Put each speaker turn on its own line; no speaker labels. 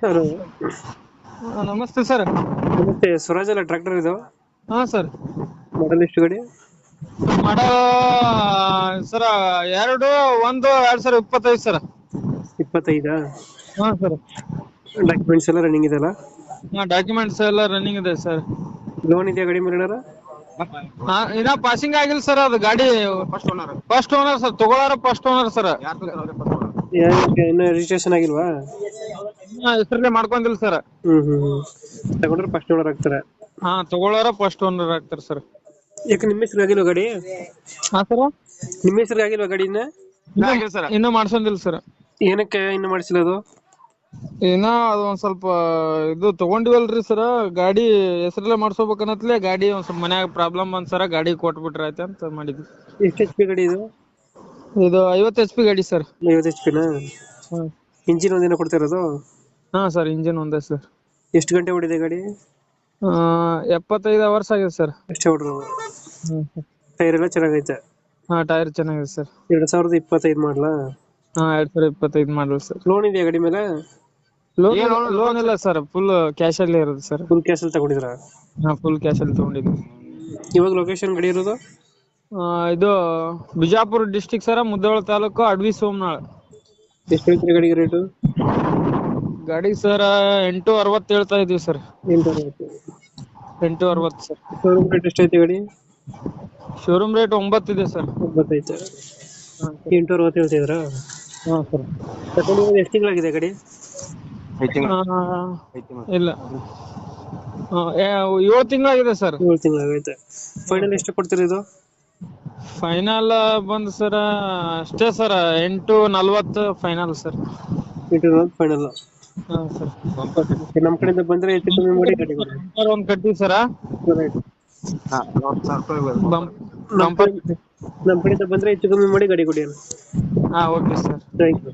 Hello.
ನಮಸ್ತೆ sir.
ನಮಸ್ತೆ ಸ್ವರಾಜ್ ಅಲ್ಲ ಟ್ರ್ಯಾಕ್ಟರ್ ಇದು?
ಹಾ ಸರ್.
ಮಾಡಲ್ ಎಷ್ಟು ಗಾಡಿ?
ಮಾಡೋ ಸರ್ ಎರಡು ಒಂದು ಎರಡ್ ಸಾವಿರ ಇಪ್ಪತ್ತೈದು ಸರ್.
ಇಪ್ಪತ್ತೈದಾ?
ಹಾ ಸರ್.
ಡಾಕ್ಯುಮೆಂಟ್ಸ್ ಎಲ್ಲ ರನ್ನಿಂಗ್ ಇದೆಲ್ಲ
ಹಾ ಡಾಕ್ಯುಮೆಂಟ್ಸ್ ಎಲ್ಲ ರನ್ನಿಂಗ್ ಇದೆ ಸರ್.
ಲೋನ್ ಇದೆಯಾ ಗಾಡಿ ಮೇಲೆ ಏನಾರ?
ಹಾ ಇನ್ನ ಪಾಸಿಂಗ್ ಆಗಿಲ್ಲ ಸರ್ ಅದು ಗಾಡಿ first owner first owner sir ತಗೊಳ್ಳಾರ first owner sir.
ಇನ್ನು ರಿಜಿಸ್ಟ್ರೇಷನ್ ಆಗಿಲ್ವಾ?
ಹೆಸರಲ್ಲೇ ಮಾಡ್ಕೊಂಡಿಲ್ಲ ಸರ್
ಹ್ಮ್ ಹ್ಮ್ ಹ್ಮ್. ತಗೊಂಡ್ರೆ ಫಸ್ಟ್ ಓನರ್ ಆಗ್ತಾರೆ.
ಹಾ ತಗೊಳ್ಳಾರ ಫಸ್ಟ್ ಓನರ್ ಆಗ್ತಾರೆ ಸರ್
ಯಾಕೆ ನಿಮ್ಮ ಹೆಸರು ಆಗಿಲ್ವಾ ಗಾಡಿ?
ಹಾ ಸರ್
ನಿಮ್ಮ ಹೆಸರು ಆಗಿಲ್ವಾ ಗಾಡಿ ಇನ್ನ?
ಇನ್ನ ಮಾಡ್ಸಂದಿಲ್ಲ ಸರ್
ಏನಕ್ಕೆ ಇನ್ನು ಮಾಡಿಸಿಲ್ಲ ಅದು
ಏನ ಅದು ಒಂದ್ ಸ್ವಲ್ಪ ಇದು ತಗೊಂಡಿವಲ್ರಿ ಸರ್ ಗಾಡಿ ಹೆಸರಲ್ಲೇ ಮಾಡ್ಸೋಬೇಕನ್ನತ್ಲೆ ಗಾಡಿ ಒಂದ್ ಸ್ವಲ್ಪ ಮನ್ಯಾಗ ಪ್ರಾಬ್ಲಮ್ ಬಂದ್ ಸರ ಗಾಡಿ ಕೊಟ್ಬಿಟ್ರ ಆಯ್ತು ಅಂತ ಮಾಡಿದ್ವಿ.
ಎಷ್ಟು ಎಚ್ ಪಿ ಗಾಡಿ ಇದು?
ಇದು ಐವತ್ತು ಎಚ್ ಪಿ ಗಾಡಿ ಸರ್.
ಐವತ್ತು ಎಚ್ ಪಿನ ಇಂಜಿನ್ ಒಂದಿನ ಕೊಡ್ತಿರೋದು
ಹಾ ಸರ್ ಇಂಜಿನ್ ಒಂದೇ ಸರ್.
ಎಷ್ಟು ಗಂಟೆ ಓಡಿದೆ ಗಾಡಿ?
ಎಪ್ಪತ್ತೈದು ಅವರ್ಸ್ ಆಗಿದೆ ಸರ್.
ಅಷ್ಟೇ ಹೊಡ್ರು ಟೈರ್ ಎಲ್ಲ ಚೆನ್ನಾಗೈತೆ?
ಹಾ ಟೈರ್ ಚೆನ್ನಾಗಿದೆ ಸರ್.
ಎರಡ್ ಸಾವಿರದ ಇಪ್ಪತ್ತೈದು ಮಾಡ್ಲಾ?
ಹಾ ಎರಡ್ ಸಾವಿರ ಇಪ್ಪತ್ತೈದು ಮಾಡಲ್ ಸರ್.
ಲೋನ್ ಇದೆಯಾ ಗಾಡಿ ಮೇಲೆ?
ಲೋನ್ ಲೋನ್ ಇಲ್ಲ ಸರ್ ಫುಲ್ ಕ್ಯಾಶ್ ಅಲ್ಲಿ ಇರೋದು ಸರ್.
ಫುಲ್ ಕ್ಯಾಶ್ ಅಲ್ಲಿ ತಗೊಂಡಿದ್ರ
ಹಾ ಫುಲ್ ಕ್ಯಾಶ್ ಅಲ್ಲಿ ತಗೊಂಡಿದ್ವಿ
ಇವಾಗ ಲೊಕೇಶನ್ ಗಾಡಿ ಇರೋದು?
ಇದು ಬಿಜಾಪುರ ಡಿಸ್ಟಿಕ್ ಸರ ಮುದ್ದೋಳ ತಾಲೂಕು ಅಡ್ವಿ ಸೋಮನಾಳ್.
ಎಷ್ಟು ಹೇಳ್ತೀರಿ ಗಾಡಿಗೆ ರೇಟು
ಗಾಡಿ ಸರ್ ಎಂಟು ಅರವತ್ತು ಹೇಳ್ತಾ ಇದೀವಿ ಸರ್.
ಎಂಟು
ಎಂಟು ಅರವತ್ತು ಸರ್.
ಶೋರೂಮ್ ರೇಟ್ ಎಷ್ಟೈತಿ ಗಾಡಿ?
ಶೋರೂಮ್ ರೇಟ್ ಒಂಬತ್ತು ಇದೆ ಸರ್.
ಒಂಬತ್ತೈತೆ ಎಂಟು ಅರವತ್ತು ಹೇಳ್ತಿದ್ರಾ
ಹಾ ಸರ್.
ತಗೊಂಡು ಎಷ್ಟು ತಿಂಗಳಾಗಿದೆ ಗಾಡಿ?
ಇಲ್ಲ. ಏಳು ತಿಂಗಳಾಗಿದೆ ಸರ್.
ಏಳು ತಿಂಗಳಾಗೈತೆ. ಫೈನಲ್ ಎಷ್ಟು ಕೊಡ್ತೀರಿ ಇದು?
ಫೈನಲ್ ಬಂದ್ ಸರ್ ಅಷ್ಟೇ ಸರ್ ಎಂಟು ನಲ್ವತ್ತು ಫೈನಲ್ ಸರ್
ಎಂಟು ಅರವತ್ತು ಫೈನಲ್
ಹಾ ಸರ್
ನಮ್ಮ ಕಡೆಯಿಂದ ಬಂದ್ರೆ ಹೆಚ್ಚು ಕಮ್ಮಿ ಮಾಡಿ ಗಾಡಿ ಕೊಡಿ.
ಒಂದ್ ಕಟ್ಟಿ ಸರ
ರೈಟ್
ಬಂಪರ್
ನಮ್ಮ ಕಡೆಯಿಂದ ಬಂದ್ರೆ ಹೆಚ್ಚು ಕಮ್ಮಿ ಮಾಡಿ ಗಾಡಿ ಕೊಡಿ
ಹಾ ಓಕೆ ಸರ್
ಥ್ಯಾಂಕ್ ಯು